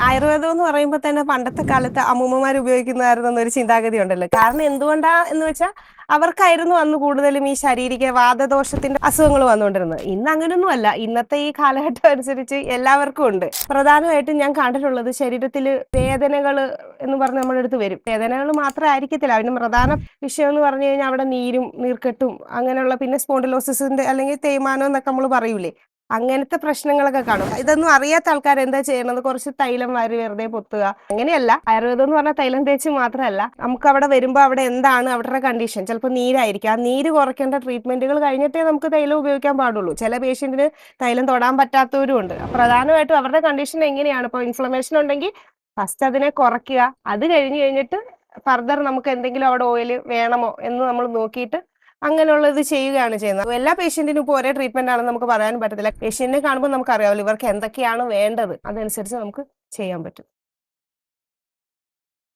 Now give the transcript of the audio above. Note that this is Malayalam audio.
ആയുർവേദം എന്ന് പറയുമ്പോൾ തന്നെ പണ്ടത്തെ കാലത്ത് അമ്മൂമ്മമാർ ഉപയോഗിക്കുന്നതായിരുന്നു എന്നൊരു ചിന്താഗതി ഉണ്ടല്ലോ. കാരണം എന്തുകൊണ്ടാ എന്ന് വെച്ചാൽ അവർക്കായിരുന്നു അന്ന് കൂടുതലും ഈ ശാരീരിക വാദദോഷത്തിന്റെ അസുഖങ്ങൾ വന്നുകൊണ്ടിരുന്നത്. ഇന്ന് അങ്ങനെയൊന്നുമല്ല ഇന്നത്തെ ഈ കാലഘട്ടം അനുസരിച്ച് എല്ലാവർക്കും ഉണ്ട്. പ്രധാനമായിട്ടും ഞാൻ കണ്ടിട്ടുള്ളത് ശരീരത്തിൽ വേദനകൾ എന്ന് പറഞ്ഞ് നമ്മുടെ അടുത്ത് വരും. വേദനകൾ മാത്രം ആയിരിക്കത്തില്ല. അതിന് പ്രധാന വിഷയം എന്ന് പറഞ്ഞു കഴിഞ്ഞാൽ അവിടെ നീരും നീർക്കെട്ടും അങ്ങനെയുള്ള പിന്നെ സ്പോണ്ടിലോസിന്റെ അല്ലെങ്കിൽ തേയ്മാനം എന്നൊക്കെ നമ്മൾ പറയൂലേ. അങ്ങനത്തെ പ്രശ്നങ്ങളൊക്കെ കാണും. ഇതൊന്നും അറിയാത്ത ആൾക്കാർ എന്താ ചെയ്യണത്? കുറച്ച് തൈലം വാരി വെറുതെ പൊത്തുക. അങ്ങനെയല്ല. ആയുർവേദം എന്ന് പറഞ്ഞാൽ തൈലം തേച്ച് മാത്രമല്ല നമുക്ക് അവിടെ വരുമ്പോൾ അവിടെ എന്താണ് അവരുടെ കണ്ടീഷൻ ചിലപ്പോൾ നീരായിരിക്കും. ആ നീര് കുറയ്ക്കേണ്ട ട്രീറ്റ്മെന്റുകൾ കഴിഞ്ഞിട്ടേ നമുക്ക് തൈലം ഉപയോഗിക്കാൻ പാടുള്ളൂ. ചില പേഷ്യന്റിന് തൈലം തൊടാൻ പറ്റാത്തവരും ഉണ്ട്. പ്രധാനമായിട്ടും അവരുടെ കണ്ടീഷൻ എങ്ങനെയാണ്? ഇപ്പോൾ ഇൻഫ്ലമേഷൻ ഉണ്ടെങ്കിൽ ഫസ്റ്റ് അതിനെ കുറയ്ക്കുക. അത് കഴിഞ്ഞ് കഴിഞ്ഞിട്ട് ഫർദർ നമുക്ക് എന്തെങ്കിലും അവിടെ ഓയിൽ വേണമോ എന്ന് നമ്മൾ നോക്കിയിട്ട് അങ്ങനെയുള്ളത് ചെയ്യുകയാണ് ചെയ്യുന്നത്. എല്ലാ പേഷ്യന്റിനും ഇപ്പോൾ ഒരേ ട്രീറ്റ്മെന്റ് ആണെന്ന് നമുക്ക് പറയാൻ പറ്റത്തില്ല. പേഷ്യന്റിനെ കാണുമ്പോൾ നമുക്ക് അറിയാമല്ലോ ഇവർക്ക് എന്തൊക്കെയാണ് വേണ്ടത്. അതനുസരിച്ച് നമുക്ക് ചെയ്യാൻ പറ്റും.